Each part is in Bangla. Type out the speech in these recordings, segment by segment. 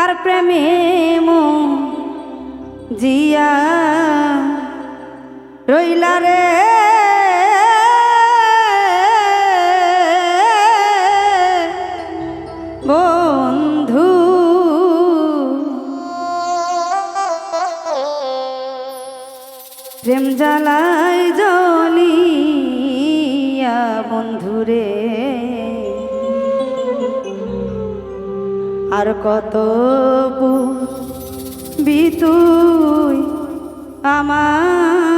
কার প্রেমে জিয়া রইলা রে। আর কত বিতুই আমারে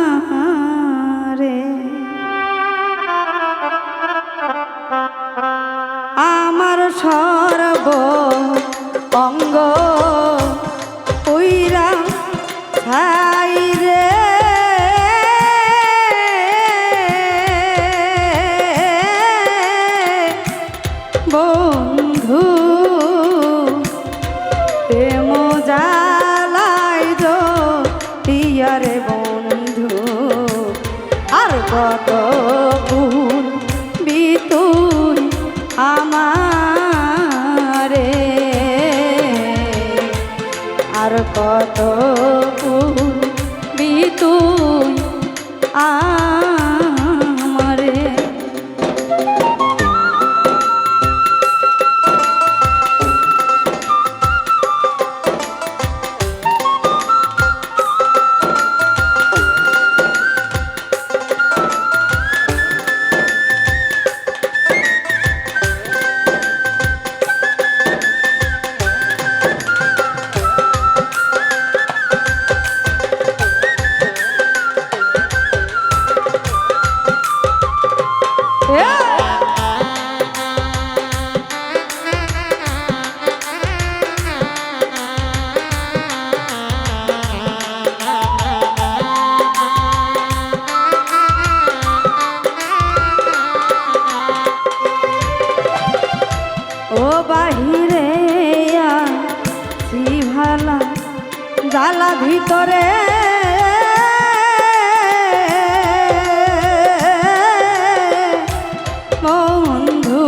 টিয়ারে বন্ধু আর কত গুণ বিতুল আমারে। আর কত গুণ বিতুল আমারে জ্বালা ভিতরে। বন্ধু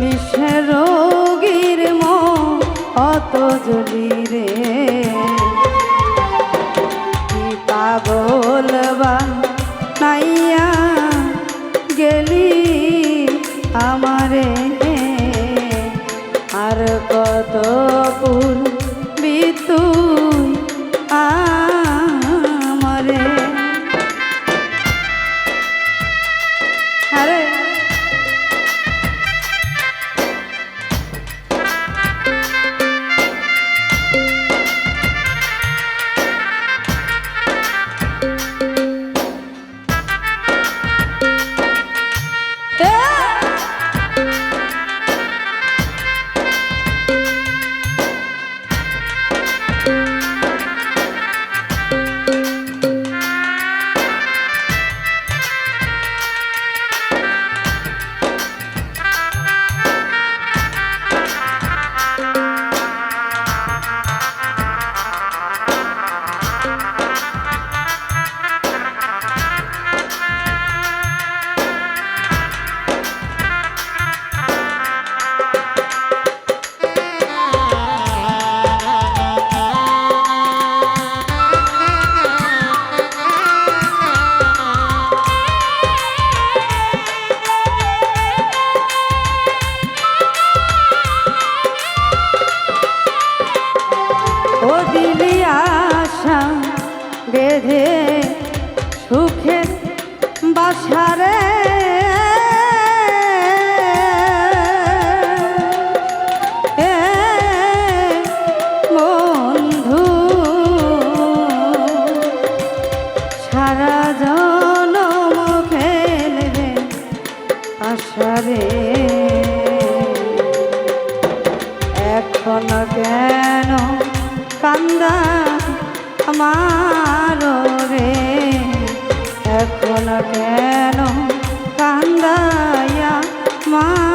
বিশ্বের রোগীর অত জলি রে। কি পাগল বা নাইয়া গেলি আমারে? আর কত বেঁধে সুখে বাসারে আমার রে এখন কেন কান্দায়া মার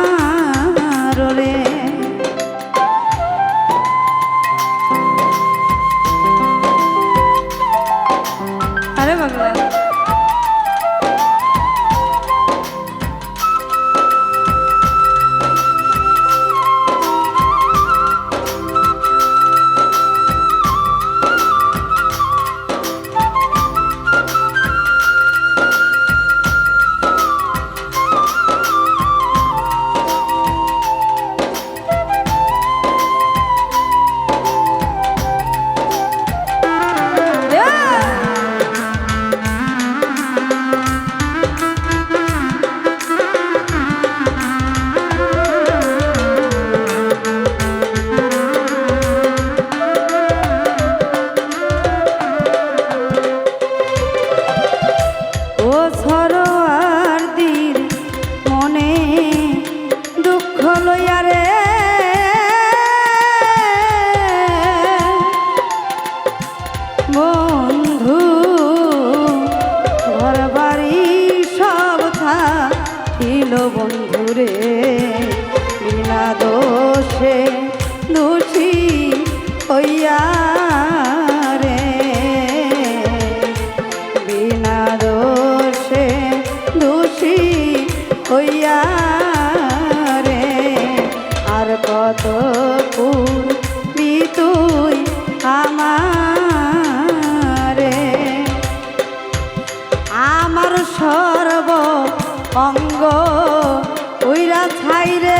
লইয়া রে বন্ধু ঘর বাড়ি সব থাকিল বন্ধু রে। বিনা দোষে দোষী হইয়া রে। বিনা দোষে দোষী হইয়া কত পূর্বি তুই আমারে। আমার সর্ব অঙ্গ উইরা ছাই রে।